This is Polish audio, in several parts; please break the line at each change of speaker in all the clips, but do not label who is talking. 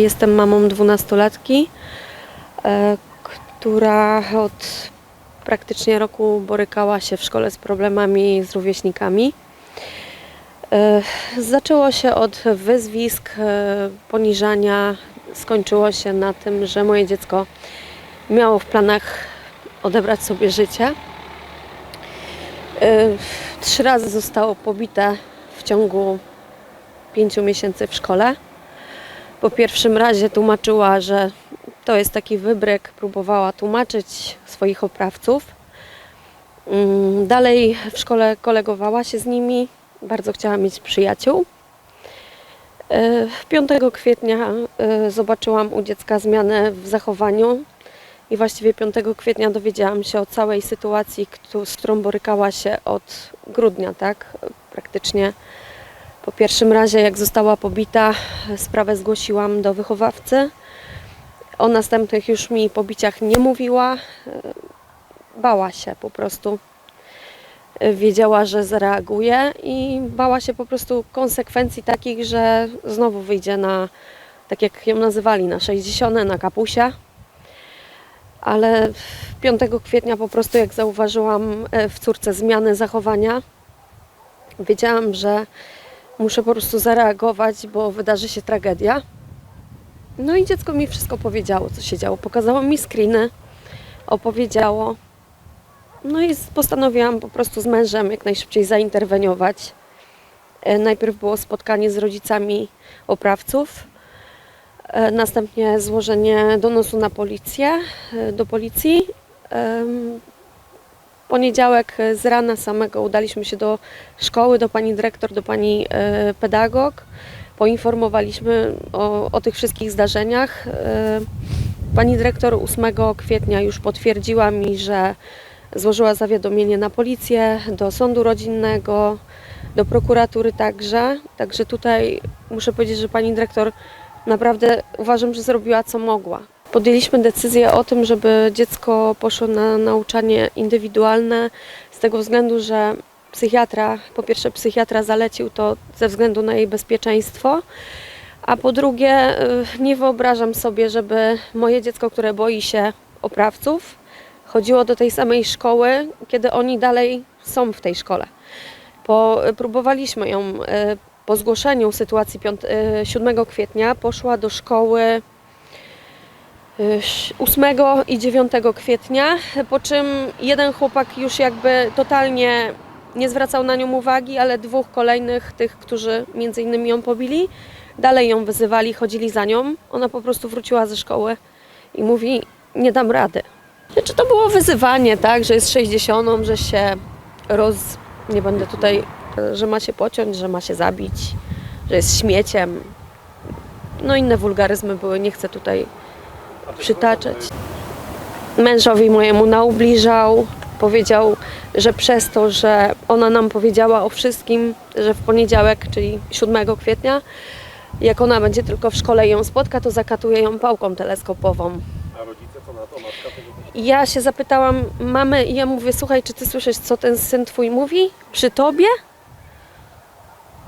Jestem mamą dwunastolatki, e, która od praktycznie roku borykała się w szkole z problemami z rówieśnikami. E, Zaczęło się od wyzwisk, e, poniżania. Skończyło się na tym, że moje dziecko miało w planach odebrać sobie życie. Trzy razy zostało pobite w ciągu pięciu miesięcy w szkole. Po pierwszym razie tłumaczyła, że to jest taki wybryk, próbowała tłumaczyć swoich oprawców. Mm, Dalej w szkole kolegowała się z nimi, bardzo chciała mieć przyjaciół. E, 5 kwietnia e, zobaczyłam u dziecka zmianę w zachowaniu i właściwie 5 kwietnia dowiedziałam się o całej sytuacji, z którą borykała się od grudnia, tak? Praktycznie po pierwszym razie, jak została pobita, sprawę zgłosiłam do wychowawcy. O następnych już mi pobiciach nie mówiła. Bała się po prostu. Wiedziała, że zareaguje i bała się po prostu konsekwencji takich, że znowu wyjdzie na, tak jak ją nazywali, na 60, na kapusia. Ale 5 kwietnia po prostu, jak zauważyłam e, w córce zmianę zachowania, wiedziałam, że muszę po prostu zareagować, bo wydarzy się tragedia. No i dziecko mi wszystko powiedziało, co się działo. Pokazało mi screeny, opowiedziało. No i postanowiłam po prostu z mężem jak najszybciej zainterweniować. E, Najpierw było spotkanie z rodzicami oprawców, e, następnie złożenie donosu na policję, e, do policji. Poniedziałek e, z rana samego udaliśmy się do szkoły, do pani dyrektor, do pani e, pedagog. Poinformowaliśmy o, o tych wszystkich zdarzeniach. E, Pani dyrektor 8 kwietnia już potwierdziła mi, że złożyła zawiadomienie na policję, do sądu rodzinnego, do prokuratury także. Także tutaj muszę powiedzieć, że pani dyrektor naprawdę uważam, że zrobiła co mogła. Podjęliśmy decyzję o tym, żeby dziecko poszło na nauczanie indywidualne z tego względu, że psychiatra, po pierwsze psychiatra zalecił to ze względu na jej bezpieczeństwo, a po drugie y, nie wyobrażam sobie, żeby moje dziecko, które boi się oprawców, chodziło do tej samej szkoły, kiedy oni dalej są w tej szkole. Po, próbowaliśmy ją y, po zgłoszeniu sytuacji piąt, y, 7 kwietnia, poszła do szkoły y, 8 i 9 kwietnia, po czym jeden chłopak już jakby totalnie nie zwracał na nią uwagi, ale dwóch kolejnych, tych, którzy między innymi ją pobili, dalej ją wyzywali, chodzili za nią. Ona po prostu wróciła ze szkoły i mówi, nie dam rady. Czy to było wyzywanie, tak, że jest 60, że się roz... nie będę tutaj, że ma się pociąć, że ma się zabić, że jest śmieciem. No inne wulgaryzmy były, nie chcę tutaj przytaczać. Mężowi mojemu naubliżał, powiedział, że przez to, że ona nam powiedziała o wszystkim, że w poniedziałek, czyli 7 kwietnia, jak ona będzie tylko w szkole i ją spotka, to zakatuje ją pałką teleskopową.
A rodzice co na to? Matka
I ja się zapytałam mamy i ja mówię, słuchaj, czy ty słyszysz, co ten syn twój mówi przy tobie?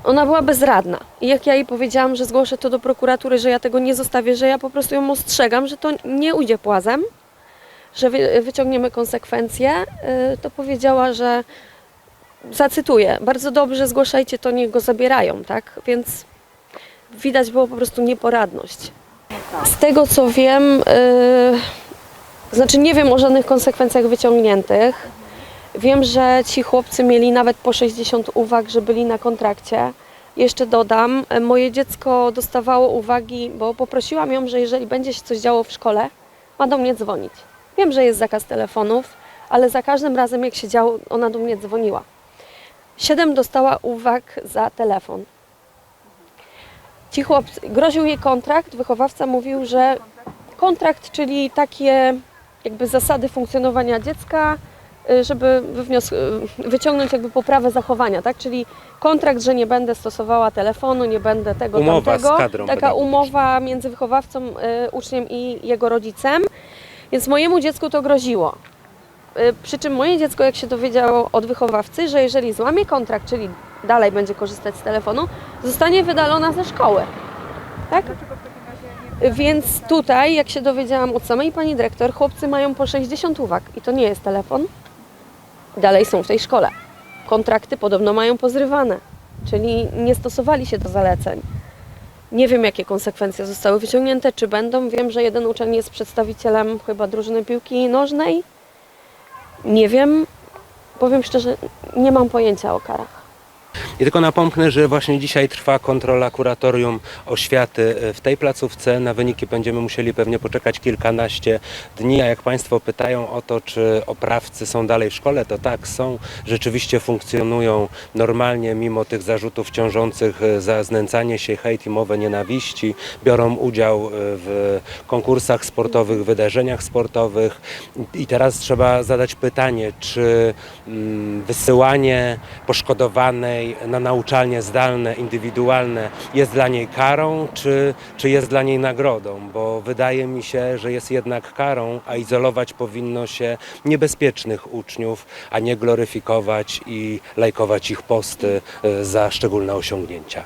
Ona była bezradna. I jak ja jej powiedziałam, że zgłoszę to do prokuratury, że ja tego nie zostawię, że ja po prostu ją ostrzegam, że to nie ujdzie płazem, że wy, wyciągniemy konsekwencje, y, to powiedziała, że zacytuję, bardzo dobrze zgłaszajcie to, niech go zabierają, tak? Więc widać było po prostu nieporadność. Z tego co wiem, yy, znaczy nie wiem o żadnych konsekwencjach wyciągniętych. Wiem, że ci chłopcy mieli nawet po 60 uwag, że byli na kontrakcie. Jeszcze dodam, e, moje dziecko dostawało uwagi, bo poprosiłam ją, że jeżeli będzie się coś działo w szkole, ma do mnie dzwonić. Wiem, że jest zakaz telefonów, ale za każdym razem jak się działo, ona do mnie dzwoniła. Siedem dostała uwag za telefon. Ci chłopcy, groził jej kontrakt, wychowawca mówił, że kontrakt, czyli takie jakby zasady funkcjonowania dziecka, żeby wywnios- y, wyciągnąć jakby poprawę zachowania, tak? Czyli kontrakt, że nie będę stosowała telefonu, nie będę tego,
Umowa z
tamtego.
kadrą
Taka umowa między wychowawcą, y, uczniem i jego rodzicem. Więc mojemu dziecku to groziło. Y, Przy czym moje dziecko, jak się dowiedziało od wychowawcy, że jeżeli złamie kontrakt, czyli dalej będzie korzystać z telefonu, zostanie wydalona ze szkoły. Tak? Więc tutaj, jak się dowiedziałam od samej pani dyrektor, chłopcy mają po 60 uwag i to nie jest telefon. Dalej są w tej szkole. Kontrakty podobno mają pozrywane, czyli nie stosowali się do zaleceń. Nie wiem, jakie konsekwencje zostały wyciągnięte, czy będą. Wiem, że jeden uczeń jest przedstawicielem chyba drużyny piłki nożnej. Nie wiem. Powiem szczerze, nie mam pojęcia o karach.
I tylko napomknę, że właśnie dzisiaj trwa kontrola kuratorium oświaty w tej placówce. Na wyniki będziemy musieli pewnie poczekać kilkanaście dni. A jak Państwo pytają o to, czy oprawcy są dalej w szkole, to tak, są. Rzeczywiście funkcjonują normalnie, mimo tych zarzutów ciążących za znęcanie się, hejt i mowę nienawiści. Biorą udział w konkursach sportowych, wydarzeniach sportowych. I teraz trzeba zadać pytanie, czy mm, wysyłanie poszkodowanej na nauczalnie zdalne, indywidualne jest dla niej karą, czy, czy jest dla niej nagrodą? Bo wydaje mi się, że jest jednak karą, a izolować powinno się niebezpiecznych uczniów, a nie gloryfikować i lajkować ich posty e, za szczególne osiągnięcia.